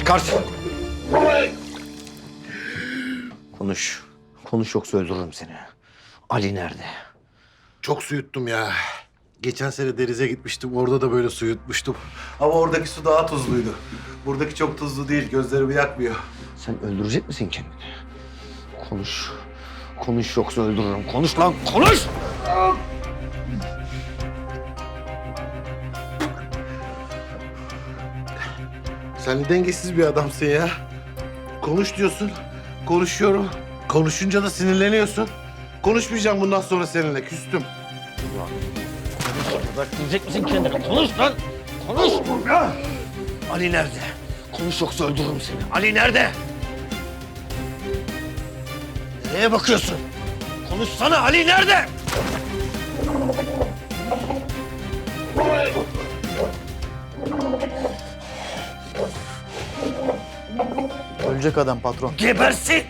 Çıkart. Konuş. Konuş yoksa öldürürüm seni. Ali nerede? Çok su yuttum ya. Geçen sene denize gitmiştim. Orada da böyle su yutmuştum. Ama oradaki su daha tuzluydu. Buradaki çok tuzlu değil. Gözlerimi yakmıyor. Sen öldürecek misin kendini? Konuş. Konuş yoksa öldürürüm. Konuş lan konuş! Sen ne dengesiz bir adamsın ya. Konuş diyorsun. Konuşuyorum. Konuşunca da sinirleniyorsun. Konuşmayacağım bundan sonra seninle. Küstüm. Öldürecek misin kendini? Konuş lan! Konuş! Ali nerede? Konuş yoksa öldürürüm seni. Ali nerede? Nereye bakıyorsun? Konuşsana Ali nerede? Ölecek adam patron. Gebersin!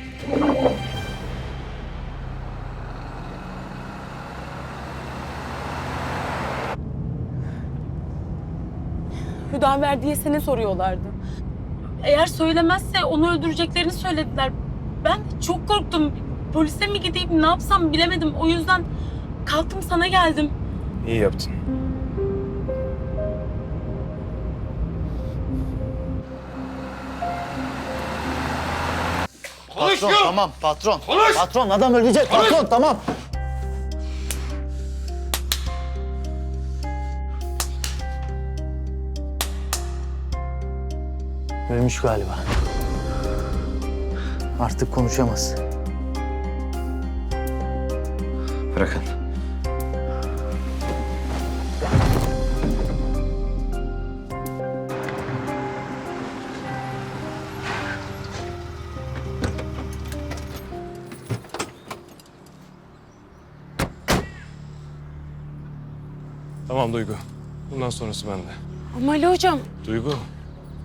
Hüdaver diye seni soruyorlardı. Eğer söylemezse onu öldüreceklerini söylediler. Ben de çok korktum. Polise mi gideyim ne yapsam bilemedim. O yüzden kalktım sana geldim. İyi yaptın. Patron tamam patron. Patron adam ölecek patron tamam. Ölmüş galiba. Artık konuşamaz. Bırakın. Tamam Duygu. Bundan sonrası bende. Ama Ali hocam Duygu,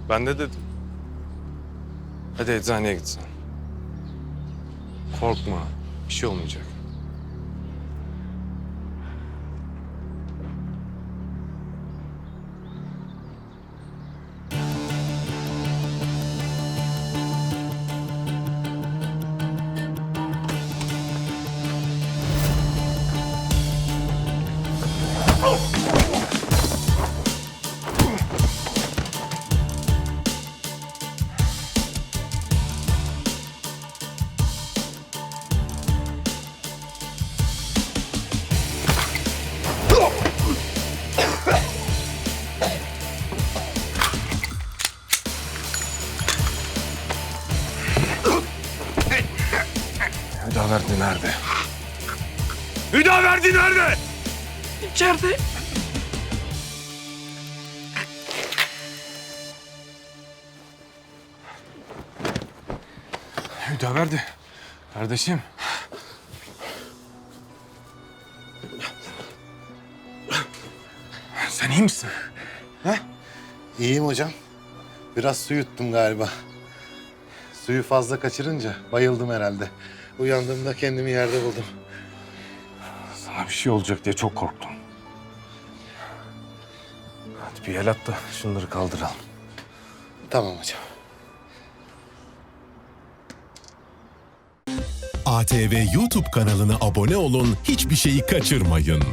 ben de dedim. Hadi eczaneye gitsen. Korkma, bir şey olmayacak. Hüdaverdi nerede? Hüdaverdi nerede? içeride. Hüdaverdi. Kardeşim. Sen iyi misin? İyiyim hocam. Biraz su yuttum galiba. Suyu fazla kaçırınca bayıldım herhalde. Uyandığımda kendimi yerde buldum. Sana bir şey olacak diye çok korktum. Hadi bir el at da şunları kaldıralım. Tamam hocam. ATV YouTube kanalına abone olun, hiçbir şeyi kaçırmayın.